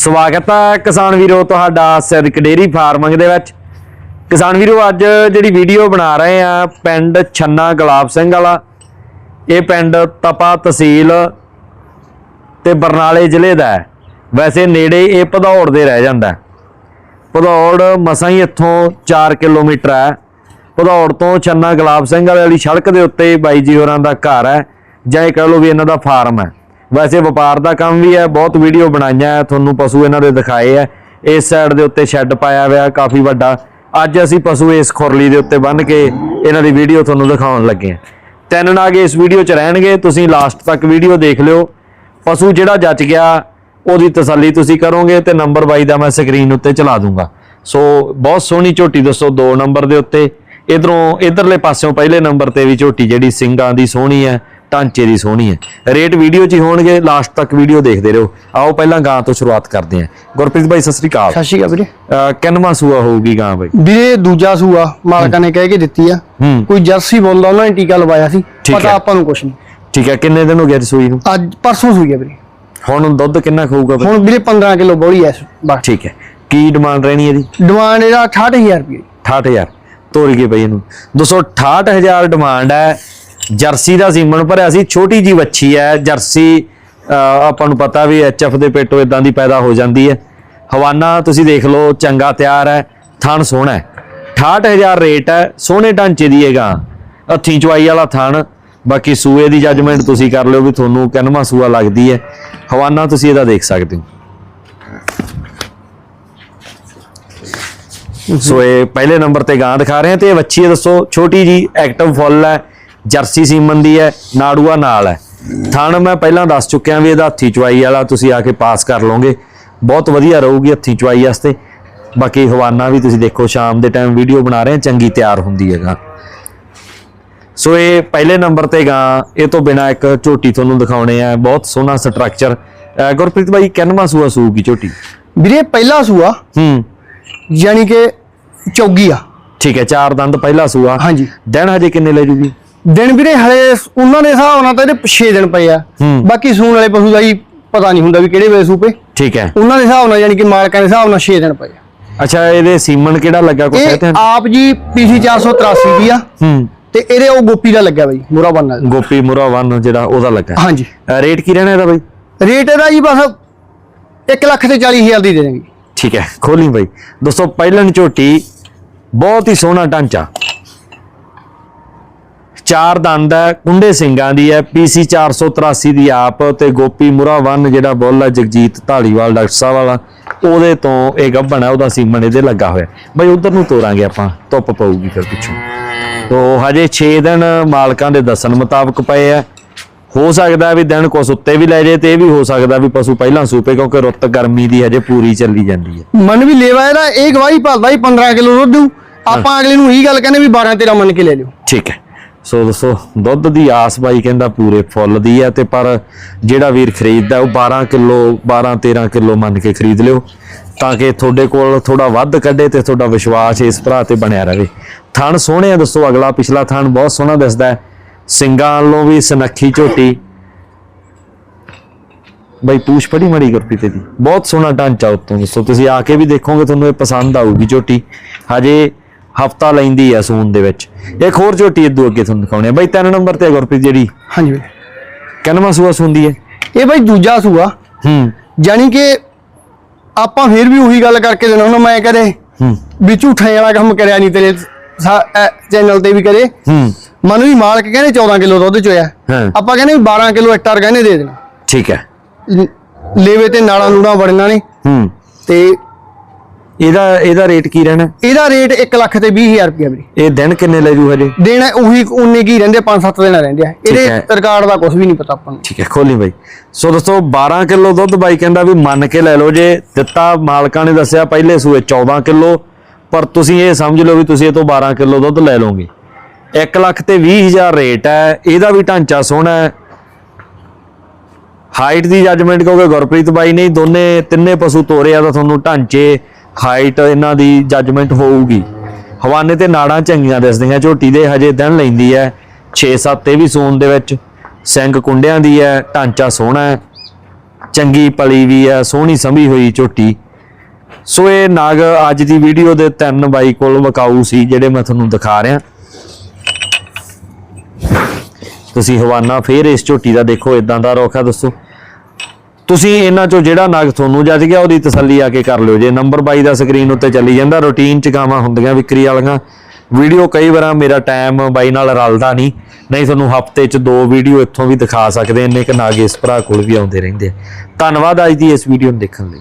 ਸਵਾਗਤ ਹੈ ਕਿਸਾਨ ਵੀਰੋ, ਤੁਹਾਡਾ ਸਿਰਕ ਡੇਰੀ ਫਾਰਮਿੰਗ ਦੇ ਵਿੱਚ। ਕਿਸਾਨ ਵੀਰੋ, ਅੱਜ ਜਿਹੜੀ ਵੀਡੀਓ ਬਣਾ ਰਹੇ ਆ, ਪਿੰਡ ਛੰਨਾ ਗੁਲਾਬ ਸਿੰਘ ਵਾਲਾ। ਇਹ ਪਿੰਡ ਤਪਾ ਤਹਿਸੀਲ ਤੇ ਬਰਨਾਲੇ ਜ਼ਿਲ੍ਹੇ ਦਾ ਹੈ। ਵੈਸੇ ਨੇੜੇ ਇਹ ਭਦੌੜ ਦੇ ਰਹਿ ਜਾਂਦਾ ਹੈ। ਭਦੌੜ ਮਸਾਂ ਹੀ ਇੱਥੋਂ 4 ਕਿਲੋਮੀਟਰ ਹੈ। ਭਦੌੜ ਤੋਂ ਛੰਨਾ ਗੁਲਾਬ ਸਿੰਘ ਵਾਲੇ ਵਾਲੀ ਸੜਕ ਦੇ ਉੱਤੇ ਬਾਈ ਜੀ ਹੋਰਾਂ ਦਾ ਘਰ ਹੈ, ਜਾਂ ਇਹ ਕਹ ਲਓ ਵੀ ਇਹਨਾਂ ਦਾ ਫਾਰਮ ਹੈ। ਵੈਸੇ ਵਪਾਰ ਦਾ ਕੰਮ ਵੀ ਹੈ ਬਹੁਤ ਵੀਡੀਓ ਬਣਾਈਆਂ ਹੈ, ਤੁਹਾਨੂੰ ਪਸ਼ੂ ਇਹਨਾਂ ਦੇ ਦਿਖਾਏ ਹੈ। ਇਸ ਸਾਈਡ ਦੇ ਉੱਤੇ ਸ਼ੈੱਡ ਪਾਇਆ ਹੋਇਆ ਕਾਫੀ ਵੱਡਾ। ਅੱਜ ਅਸੀਂ ਪਸ਼ੂ ਇਸ ਖੁਰਲੀ ਦੇ ਉੱਤੇ ਬੰਨ੍ਹ ਕੇ ਇਹਨਾਂ ਦੀ ਵੀਡੀਓ ਤੁਹਾਨੂੰ ਦਿਖਾਉਣ ਲੱਗੇ ਹਾਂ। ਤਿੰਨ ਨਾਗ ਇਸ ਵੀਡੀਓ 'ਚ ਰਹਿਣਗੇ ਤੁਸੀਂ ਲਾਸਟ ਤੱਕ ਵੀਡੀਓ ਦੇਖ ਲਿਓ। ਪਸ਼ੂ ਜਿਹੜਾ ਜੱਜ ਗਿਆ ਉਹਦੀ ਤਸੱਲੀ ਤੁਸੀਂ ਕਰੋਗੇ ਤੇ ਨੰਬਰ ਬਾਈ ਦਾ ਮੈਂ ਸਕਰੀਨ ਉੱਤੇ ਚਲਾ ਦੂੰਗਾ। ਸੋ ਬਹੁਤ ਸੋਹਣੀ ਝੋਟੀ ਦੱਸੋ 2 ਨੰਬਰ ਦੇ ਉੱਤੇ। ਇਧਰੋਂ ਇਧਰਲੇ ਪਾਸਿਓਂ ਪਹਿਲੇ ਨੰਬਰ ਤੇ ਵੀ ਝੋਟੀ ਜਿਹੜੀ ਸਿੰਘਾਂ ਦੀ ਸੋਹਣੀ ਹੈ ਢਾਂਚੇ ਦੀ ਸੋਹਣੀ ਹੈ। ਰੇਟ ਵੀਡੀਓ 'ਚ ਹੀ ਹੋਣਗੇ ਲਾਸਟ ਤੱਕ ਵੀਡੀਓ ਦੇਖਦੇ ਰਹੋ। ਆਓ ਪਹਿਲਾਂ ਗਾਂ ਤੋਂ ਸ਼ੁਰੂਆਤ ਕਰਦੇ ਹਾਂ। ਗੁਰਪ੍ਰੀਤ ਭਾਈ ਸਤਿ ਸ੍ਰੀ ਅਕਾਲ। ਸਤਿ ਸ਼੍ਰੀ ਅਕਾਲ ਵੀਰੇ। ਕਿੰਨਵਾਂ ਸੂਆ ਹੋਊਗੀ ਗਾਂ ਬਾਈ? ਵੀਰੇ ਦੂਜਾ ਸੂਆ ਮਾਲਕਾਂ ਨੇ ਕਹਿ ਕੇ ਦਿੱਤੀ ਆ। ਹੂੰ। ਕੋਈ ਜਰਸੀ ਬੋਲਦਾ ਉਹਨਾਂ ਨੇ ਟੀਕਾ ਲਵਾਇਆ ਸੀ। ਪਤਾ ਹੈ। ਆਪਾਂ ਨੂੰ ਕੁਛ ਨਹੀਂ। ਠੀਕ ਹੈ ਕਿੰਨੇ ਦਿਨ ਹੋ ਗਏ ਸੂਈ ਨੂੰ? ਅੱਜ ਪਰਸੋਂ ਸੂਈ ਆ ਵੀਰੇ। ਹੁਣ ਦੁੱਧ ਕਿੰਨਾ ਖਾਊਗਾ ਹੁਣ ਵੀਰੇ 15 ਕਿਲੋ ਬੋਲੀ ਐ ਬਸ। ਠੀਕ ਹੈ। ਕੀ ਡਿਮਾਂਡ ਰਹਿਣੀ ਹੈ ਜੀ ਡਿਮਾਂਡ ਇਹਦਾ 68000 ਰੁਪਏ। 68000 ਤੋੜ ਕੇ ਬਈ ਇਹਨੂੰ। 268000 ਡਿਮਾਂਡ ਹੈ। ਜਰਸੀ ਦਾ ਸੀਮਨ ਭਰਿਆ ਸੀ, ਛੋਟੀ ਜੀ ਵੱਛੀ ਹੈ, ਜਰਸੀ ਆਪਾਂ ਨੂੰ ਪਤਾ ਵੀ ਐਚਐਫ ਦੇ ਪੇਟੋ ਇਦਾਂ ਦੀ ਪੈਦਾ ਹੋ ਜਾਂਦੀ ਹੈ। ਹਵਾਨਾ, ਤੁਸੀਂ ਦੇਖ ਲਓ, ਚੰਗਾ ਤਿਆਰ ਹੈ, ਥਣ ਸੋਹਣਾ ਹੈ। 68000 ਰੇਟ ਹੈ, ਸੋਹਣੇ ਢਾਂਚੇ ਦੀ ਹੈਗਾ ਹੱਥੀ ਚਵਾਈ ਵਾਲਾ ਥਣ, ਬਾਕੀ ਸੂਏ ਦੀ ਜੱਜਮੈਂਟ ਤੁਸੀਂ ਕਰ ਲਿਓ ਵੀ ਤੁਹਾਨੂੰ ਕਿੰਨਵਾਂ ਸੂਆ ਲੱਗਦੀ ਹੈ। ਹਵਾਨਾ, ਤੁਸੀਂ ਇਹਦਾ ਦੇਖ ਸਕਦੇ ਹੋ। ਸੋ ਇਹ ਪਹਿਲੇ ਨੰਬਰ ਤੇ ਗਾਂ ਦਿਖਾ ਰਹੇ ਹਾਂ ਤੇ ਇਹ ਵੱਛੀ ਦੱਸੋ, ਛੋਟੀ ਜੀ ਐਕਟਿਵ ਫੁੱਲ ਹੈ ਜਰਸੀ ਸੀਮਨ ਦੀ ਹੈ ਨਾੜੂਆ ਨਾਲ ਹੈ। ਥਣ ਮੈਂ ਪਹਿਲਾਂ ਦੱਸ ਚੁੱਕਿਆ ਵੀ ਇਹਦਾ ਹੱਥੀ ਚਵਾਈ ਵਾਲਾ ਤੁਸੀਂ ਆ ਕੇ ਪਾਸ ਕਰ ਲਓਗੇ। ਬਹੁਤ ਵਧੀਆ ਰਹੂਗੀ ਹੱਥੀ ਚਵਾਈ ਵਾਸਤੇ। ਬਾਕੀ ਹਵਾਨਾ ਵੀ ਤੁਸੀਂ ਦੇਖੋ ਸ਼ਾਮ ਦੇ ਟਾਈਮ ਵੀਡੀਓ ਬਣਾ ਰਹੇ ਚੰਗੀ ਤਿਆਰ ਹੁੰਦੀ ਹੈ ਗਾਂ। ਸੋ ਇਹ ਪਹਿਲੇ ਨੰਬਰ ਤੇ ਗਾਂ ਇਹ ਤੋਂ ਬਿਨਾ ਇੱਕ ਝੋਟੀ ਤੁਹਾਨੂੰ ਦਿਖਾਉਣੇ ਆ। ਬਹੁਤ ਸੋਹਣਾ ਸਟਰਕਚਰ ਗੁਰਪ੍ਰੀਤ ਭਾਈ ਕਿੰਨਵਾਂ ਸੂਆ ਸੂਗੀ ਝੋਟੀ? ਵੀਰੇ ਪਹਿਲਾ ਸੂਆ। ਹੂੰ। ਯਾਨੀ ਕਿ ਚੌਗੀ ਆ। ਠੀਕ ਹੈ ਚਾਰ ਦੰਦ ਪਹਿਲਾ ਸੂਆ। ਹਾਂਜੀ। ਦਿਨ ਹਜੇ ਕਿੰਨੇ ਲੈ ਜੂਗੀ? ਦਿਨ ਵੀਰੇ ਹਲੇ ਉਹਨਾਂ ਦੇ ਹਿਸਾਬ ਨਾਲ ਤਾਂ ਇਹਦੇ 6 ਦਿਨ ਪਏ ਆ। ਬਾਕੀ ਸੂਣ ਵਾਲੇ ਪਸ਼ੂ ਦਾ ਹੀ ਪਤਾ ਨਹੀਂ ਹੁੰਦਾ ਵੀ ਕਿਹੜੇ ਵੇਲੇ ਸੂਪੇ। ਠੀਕ ਹੈ। ਉਹਨਾਂ ਦੇ ਹਿਸਾਬ ਨਾਲ ਯਾਨੀ ਕਿ ਮਾਲਕਾਂ ਦੇ ਹਿਸਾਬ ਨਾਲ 6 ਦਿਨ ਪਏ ਆ। ਅੱਛਾ ਇਹਦੇ ਸੀਮਨ ਕਿਹੜਾ ਲੱਗਾ ਕੋਈ ਕਹਤੇ ਆਪ ਜੀ ਪੀਸੀ 483 ਦੀ ਆ। ਹੂੰ। ਤੇ ਇਹਦੇ ਉਹ ਗੋਪੀ ਦਾ ਲੱਗਿਆ ਬਾਈ ਮੁਰਾ ਬੰਨਾ ਗੋਪੀ ਮੁਰਾ ਵਨ ਜਿਹੜਾ ਉਹਦਾ ਲੱਗਾ। ਹਾਂਜੀ। ਰੇਟ ਕੀ ਰਹਿਣਾ ਇਹਦਾ ਬਾਈ? ਰੇਟ ਇਹਦਾ ਜੀ ਬਸ 1 ਲੱਖ ਤੇ 40 ਹਜ਼ਾਰ ਦੀ ਦੇ ਦੇਣਗੇ। ਠੀਕ ਹੈ ਖੋਲੀ ਬਾਈ। ਦੋਸਤੋ ਪਹਿਲਨ ਝੋਟੀ ਬਹੁਤ ਹੀ ਸੋਹਣਾ ਢਾਂਚਾ। ਚਾਰ ਦੰਦ ਹੈ ਕੁੰਡੇ ਸਿੰਘਾਂ ਦੀ ਹੈ ਪੀਸੀ 483 ਦੀ ਆਪ ਤੇ ਗੋਪੀ ਮੁਰਾ ਵਨ ਜਿਹੜਾ ਬੁੱਲ ਹੈ ਜਗਜੀਤ ਢਾਲੀਵਾਲ ਡਾਕਟਰ ਸਾਹਿਬ ਵਾਲਾ ਉਹਦੇ ਤੋਂ ਇਹ ਗੱਭਣ ਹੈ ਉਹਦਾ ਸੀਮਨ ਇਹਦੇ ਲੱਗਾ ਹੋਇਆ। ਬਾਈ ਉਧਰ ਨੂੰ ਤੋਰਾਂਗੇ ਆਪਾਂ ਧੁੱਪ ਪਊਗੀ ਫਿਰ ਪਿੱਛੋਂ। ਤੋ ਹਜੇ 6 ਦਿਨ ਮਾਲਕਾਂ ਦੇ ਦੱਸਣ ਮੁਤਾਬਕ ਪਏ ਆ। ਹੋ ਸਕਦਾ ਵੀ ਦਿਨ ਕੁਛ ਉੱਤੇ ਵੀ ਲੈ ਜੇ ਤੇ ਇਹ ਵੀ ਹੋ ਸਕਦਾ ਵੀ ਪਸ਼ੂ ਪਹਿਲਾਂ ਸੂਪੇ ਕਿਉਂਕਿ ਰੁੱਤ ਗਰਮੀ ਦੀ ਹਜੇ ਪੂਰੀ ਚੱਲੀ ਜਾਂਦੀ ਹੈ। ਮਨ ਵੀ ਲੇਵਾ ਇਹਦਾ ਇਹ ਗਵਾਹੀ ਭਾਲਦਾ ਹੀ 15 ਕਿਲੋ ਦੁੱਧ ਦੂ ਆਪਾਂ ਅਗਲੇ ਨੂੰ ਇਹੀ ਗੱਲ ਕਹਿੰਦੇ ਵੀ 12 13 ਮੰਨ ਕੇ ਲੈ ਲਿਓ। ਠੀਕ ਹੈ। ਸੋ ਦੋਸਤੋ ਦੁੱਧ ਦੀ ਆਸ ਬਾਈ ਕਹਿੰਦਾ ਪੂਰੇ ਫੁੱਲ ਦੀ ਹੈ ਤੇ ਪਰ ਜਿਹੜਾ ਵੀਰ ਖਰੀਦਦਾ ਉਹ 12 ਕਿਲੋ 12 13 ਕਿਲੋ ਮੰਨ ਕੇ ਖਰੀਦ ਲਿਓ ਤਾਂ ਕਿ ਤੁਹਾਡੇ ਕੋਲ ਥੋੜਾ ਵੱਧ ਕੱਢੇ ਤੇ ਤੁਹਾਡਾ ਵਿਸ਼ਵਾਸ ਇਸ ਭਰਾ ਤੇ ਬਣਿਆ ਰਹੇ। ਥਣ ਸੋਹਣੇ ਆ ਦੋਸਤੋ ਅਗਲਾ ਪਿਛਲਾ ਥਣ ਬਹੁਤ ਸੋਹਣਾ ਦਿਸਦਾ ਸਿੰਘਾਂ ਸਿੰਗਾਂ ਵੱਲੋਂ ਵੀ ਸਨੱਖੀ ਝੋਟੀ। ਬਈ ਪੂਛ ਪੜੀ ਮੜੀ ਗੁਰਪ੍ਰੀਤ ਦੀ। ਬਹੁਤ ਸੋਹਣਾ ਢਾਂਚਾ ਉੱਤੋਂ ਦੋਸਤੋ ਤੁਸੀਂ ਆ ਕੇ ਵੀ ਦੇਖੋਗੇ, ਤੁਹਾਨੂੰ ਇਹ ਪਸੰਦ ਆਊਗੀ ਝੋਟੀ। ਹਜੇ ਹਫਤਾ ਲੈਂਦੀ ਆ ਸੂਨ ਦੇ ਵਿੱਚ। ਇੱਕ ਹੋਰ ਝੋਟੀ ਇਦੋਂ ਅੱਗੇ ਤੁਹਾਨੂੰ ਦਿਖਾਉਣੀ ਆ। ਬਈ ਤਿੰਨ ਨੰਬਰ ਤੇ ਗੁਰਪ੍ਰੀਤ ਜਿਹੜੀ। ਹਾਂਜੀ ਵੀਰੇ। ਕਿੰਨਵਾਂ ਸੂਆ ਸੁੰਦੀ ਹੈ ਇਹ ਬਾਈ ਦੂਜਾ ਸੂਆ। ਹੂੰ। ਯਾਨੀ ਕਿ ਆਪਾਂ ਫੇਰ ਵੀ ਉਹੀ ਗੱਲ ਕਰਕੇ ਦੇਣਾ। ਹੁਣ ਮੈਂ ਕਦੇ ਹੂੰ। ਵੀ ਝੂਠੇ ਵਾਲਾ ਕੰਮ ਕਰਿਆ ਨਹੀਂ ਤੇਰੇ ਚੈਨਲ ਤੇ ਵੀ ਕਰੇ ਹੂੰ। ਮਨ ਵੀ ਮਾਲਕ ਕਹਿੰਦੇ 14 ਕਿਲੋ ਦੁੱਧ ਚੋਇਆ ਆਪਾਂ ਕਹਿੰਦੇ ਵੀ 12 ਕਿਲੋ ਐਕਟਰ ਕਹਿੰਦੇ ਦੇ ਦੇਣਾ। ਠੀਕ ਹੈ। ਲੇਵੇ ਤੇ ਨਾਲਾਂ ਨੂੜਾਂ ਵੜਨਾ ਨੇ ਹੂੰ। ਤੇ ਇਹਦਾ ਇਹਦਾ ਰੇਟ ਕੀ ਰਹਿਣਾ? ਇਹਦਾ ਰੇਟ 1 ਲੱਖ ਤੇ 20000 ਰੁਪਏ ਵੀਰੇ। ਇਹ ਦਿਨ ਕਿੰਨੇ ਲੈ ਜੂ ਹਜੇ? ਦੇਣਾ ਉਹੀ ਉਨੇ ਕੀ ਰਹਿੰਦੇ 5-7 ਦਿਨ ਰਹਿੰਦੇ ਆ। ਇਹਦੇ। ਰਿਕਾਰਡ ਦਾ ਕੁਝ ਵੀ ਨਹੀਂ ਪਤਾ ਆਪਾਂ ਨੂੰ। ਠੀਕ ਹੈ ਖੋਲੀ ਬਾਈ। ਸੋ ਦੋਸਤੋ 12 ਕਿਲੋ ਦੁੱਧ ਬਾਈ ਕਹਿੰਦਾ ਵੀ ਮੰਨ ਕੇ ਲੈ ਲਓ ਜੇ ਦਿੱਤਾ ਮਾਲਕਾਂ ਨੇ ਦੱਸਿਆ ਪਹਿਲੇ ਸੂਏ 14 ਕਿਲੋ ਪਰ ਤੁਸੀਂ ਇਹ ਸਮਝ ਲਓ ਵੀ ਤੁਸੀਂ ਇਹ ਤੋਂ 12 ਕਿਲੋ ਦੁੱਧ ਲੈ ਲਓਗੇ। 1 ਲੱਖ ਤੇ 20000 ਰੇਟ ਹੈ ਇਹਦਾ ਵੀ ਢਾਂਚਾ ਸੋਹਣਾ ਹੈ। ਹਾਈਟ ਦੀ ਜੱਜਮੈਂਟ ਕਿਉਂਕਿ ਗੁਰਪ੍ਰੀਤ ਬਾਈ ਨੇ ਦੋਨੇ ਤਿੰਨੇ ਪਸ਼ੂ ਤੋਰੇ ਆ ਤਾਂ ਤੁਹਾਨੂੰ ਢਾਂਚੇ ਹਾਈਟ ਇਹਨਾਂ ਦੀ ਜੱਜਮੈਂਟ ਹੋਊਗੀ। ਹਵਾਨੇ ਤੇ ਨਾੜਾਂ ਚੰਗੀਆਂ ਦਿਸਦੀਆਂ, ਝੋਟੀ ਦੇ ਹਜੇ ਦਿਨ ਲੈਂਦੀ ਹੈ। 6-7 ਇਹ ਵੀ ਸੂਨ ਦੇ ਵਿੱਚ। ਸਿੰਘ ਕੁੰਡਿਆਂ ਦੀ ਹੈ, ਢਾਂਚਾ ਸੋਹਣਾ ਹੈ। ਚੰਗੀ ਪਲੀ ਵੀ ਹੈ, ਸੋਹਣੀ ਸੰਭੀ ਹੋਈ ਝੋਟੀ। ਸੋ ਇਹ ਨਾਗ ਅੱਜ ਦੀ ਵੀਡੀਓ ਦੇ ਤਿੰਨ ਬਾਈ ਕੋਲ ਵਕਾਊ ਸੀ, ਜਿਹੜੇ ਮੈਂ ਤੁਹਾਨੂੰ ਦਿਖਾ ਰਿਹਾ। ਤੁਸੀਂ ਹਵਾਨਾ ਫੇਰ ਇਸ ਝੋਟੀ ਦਾ ਦੇਖੋ ਇਦਾਂ ਦਾ ਰੋਖਾ ਦੱਸੋ। ਤੁਸੀਂ ਇਹਨਾਂ ਚੋਂ ਜਿਹੜਾ ਨਗ ਤੁਹਾਨੂੰ ਜੱਜ ਗਿਆ, ਉਹਦੀ ਤਸੱਲੀ ਆ ਕੇ ਕਰ ਲਿਓ। ਜੇ ਨੰਬਰ 22 ਦਾ ਸਕਰੀਨ ਉੱਤੇ ਚੱਲੀ ਜਾਂਦਾ ਰੁਟੀਨ ਚ ਗਾਵਾਂ ਹੁੰਦੀਆਂ ਵਿਕਰੀ ਵਾਲੀਆਂ। ਵੀਡੀਓ ਕਈ ਵਾਰਾਂ ਮੇਰਾ ਟਾਈਮ ਬਾਈ ਨਾਲ ਰਲਦਾ ਨਹੀਂ। ਨਹੀਂ ਤੁਹਾਨੂੰ ਹਫ਼ਤੇ ਚ ਦੋ ਵੀਡੀਓ ਇੱਥੋਂ ਵੀ ਦਿਖਾ ਸਕਦੇ ਇੰਨੇ ਕਿ ਨਾਗ ਇਸ ਭਰਾ ਕੋਲ ਵੀ ਆਉਂਦੇ ਰਹਿੰਦੇ ਧੰਨਵਾਦ ਅੱਜ ਦੀ ਇਸ ਵੀਡੀਓ ਨੂੰ ਦੇਖਣ ਲਈ।